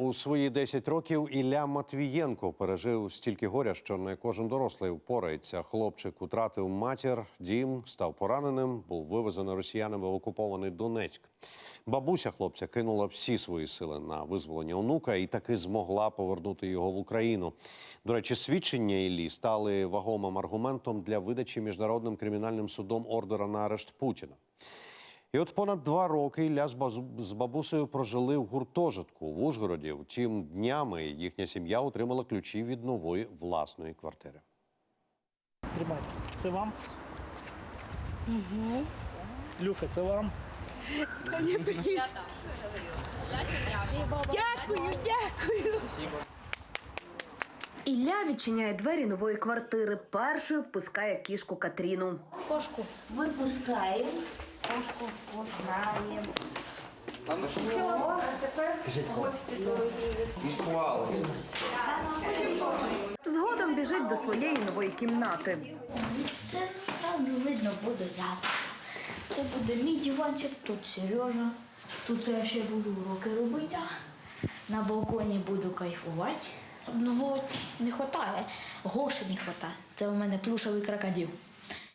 У свої 10 років Ілля Матвієнко пережив стільки горя, що не кожен дорослий впорається. Хлопчик утратив матір, дім, став пораненим, був вивезений росіянами в окупований Донецьк. Бабуся хлопця кинула всі свої сили на визволення онука і таки змогла повернути його в Україну. До речі, свідчення Іллі стали вагомим аргументом для видачі міжнародним кримінальним судом ордера на арешт Путіна. І от понад два роки Ілля з бабусею прожили в гуртожитку в Ужгороді. Втім, днями їхня сім'я отримала ключі від нової власної квартири. Тримайте. Це вам? Угу. Люка, це вам? Дякую, дякую. Ілля відчиняє двері нової квартири. Першою впускає кішку Катріну. Кошку випускаємо. Кошку впускаємо. Згодом біжить до своєї нової кімнати. Це зразу видно буде як. Це буде мій диванчик, тут Сережа. Тут я ще буду уроки робити. На балконі буду кайфувати. Одного не вистачає, грошей не вистачає. Це у мене плюшевий крокодил.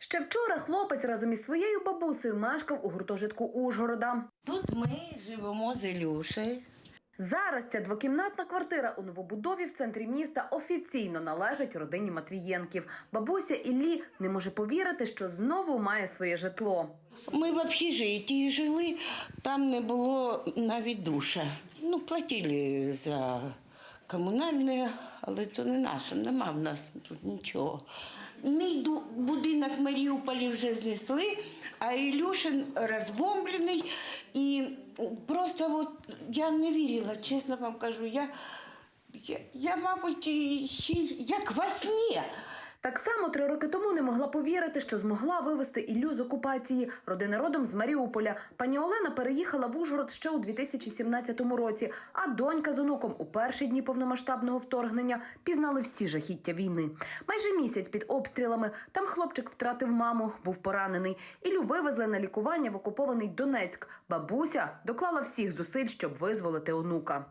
Ще вчора хлопець разом із своєю бабусею мешкав у гуртожитку Ужгорода. Тут ми живемо з Ілюшею. Зараз ця двокімнатна квартира у новобудові в центрі міста офіційно належить родині Матвієнків. Бабуся Іллі не може повірити, що знову має своє житло. Ми в общежитті жили, там не було навіть душа. Ну, платили за комунальне, але то не наше, нема в нас тут нічого. Мій будинок Маріуполі вже знесли, а Ілюшин розбомблений. І просто от я не вірила, чесно вам кажу. Я, я, я мабуть, ще як во сні. Так само три роки тому не могла повірити, що змогла вивезти Іллю з окупації. Родина родом з Маріуполя. Пані Олена переїхала в Ужгород ще у 2017 році. А донька з онуком у перші дні повномасштабного вторгнення пізнали всі жахіття війни. Майже місяць під обстрілами. Там хлопчик втратив маму, був поранений. Іллю вивезли на лікування в окупований Донецьк. Бабуся доклала всіх зусиль, щоб визволити онука.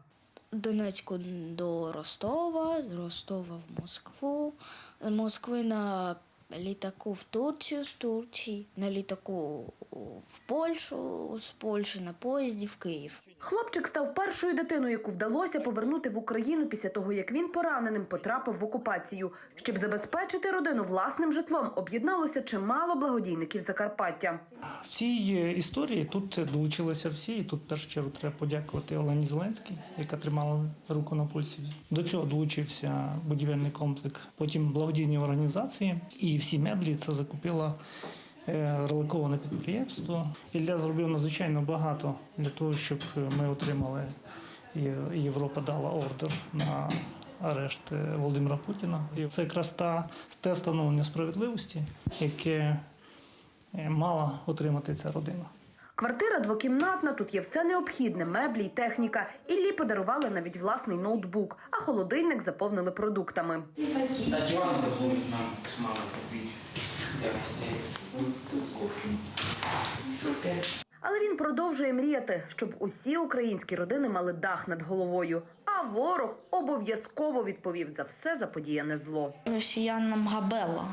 Донецьку до Ростова, з Ростова в Москву, з Москви на літаку в Турцію, з Турції, на літаку в Польщу, з Польщі на поїзді в Київ. Хлопчик став першою дитиною, яку вдалося повернути в Україну після того, як він пораненим потрапив в окупацію. Щоб забезпечити родину власним житлом, об'єдналося чимало благодійників Закарпаття. В цій е, історії тут долучилися всі, і тут першу чергу треба подякувати Олені Зеленській, яка тримала руку на пульсі. До цього долучився будівельний комплекс, потім благодійні організації, і всі меблі це закупило е, реликоване підприємство. Ілля зробив надзвичайно багато для того, щоб ми отримали і Європа дала ордер на арешт е, Володимира Путіна. І це якраз та те встановлення справедливості, яке е, мала отримати ця родина. Квартира двокімнатна, тут є все необхідне, меблі й техніка. Іллі подарували навіть власний ноутбук, а холодильник заповнили продуктами. Татьяна дозволит нам с мамой купить для гостей. Але він продовжує мріяти, щоб усі українські родини мали дах над головою. А ворог обов'язково відповів за все заподіяне зло. Росіянам габела.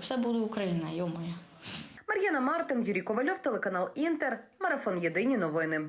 Все буде Україна, йомає. Мар'яна Мартин, Юрій Ковальов, телеканал Інтер, марафон Єдині новини.